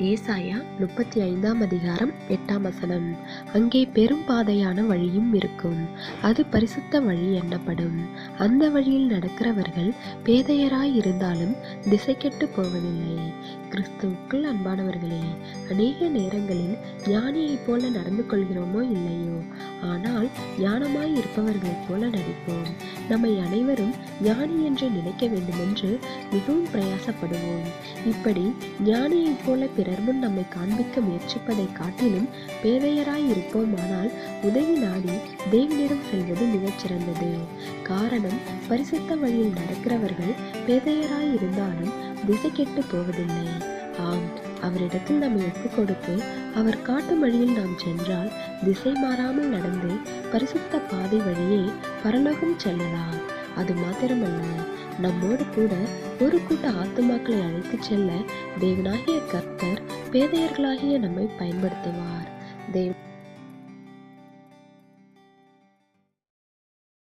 ஏசாயா முப்பத்தி ஐந்தாம் அதிகாரம் எட்டாம் வசனம். அங்கே பெரும் பாதையான வழியும் இருக்கும். அது பரிசுத்த வழி எண்ணப்படும் அந்த வழியில் நடக்கிறவர்கள் பேதையராய் இருந்தாலும் திசை கெட்டு போவதில்லை. கிறிஸ்துவுக்குள் அன்பானவர்களே அநேக நேரங்களில் ஞானியைப் போல நடந்து கொள்கிறோமோ இல்லையோ? ஆனால் ஞானமாய் இருப்பவர்களைப் போல நடிப்போம். நம்மை அனைவரும் ஞானி என்று நினைக்க வேண்டுமென்று மிகவும் பிரயாசப்படுவோம். இப்படி ஞானியைப் போல பிறர் முன் நம்மை காண்பிக்க முயற்சிப்பதை காட்டிலும் பேதையராய் இருப்போமானால் உதவி நாடி தேவனிடம் செல்வது மிகச்சிறந்தது. காரணம் பரிசுத்த வழியில் நடக்கிறவர்கள் பேதையராய் இருந்தாலும் திசை கெட்டு போவதில்லை. ஆம் அவரிடத்தில் நம்மை ஒப்புக் கொடுத்து அவர் காட்டும் வழியில் நாம் சென்றால் திசை மாறாமல் நடந்து பரிசுத்த பாதை வழியே பரலோகம் செல்லலாம். அது மாத்திரமல்ல நம்மோடு கூட ஒரு கூட்ட ஆத்துமாக்களை அழைத்து செல்ல தேவனாகிய கர்த்தர் பேதையர்களாகிய நம்மை பயன்படுத்துவார். தேவ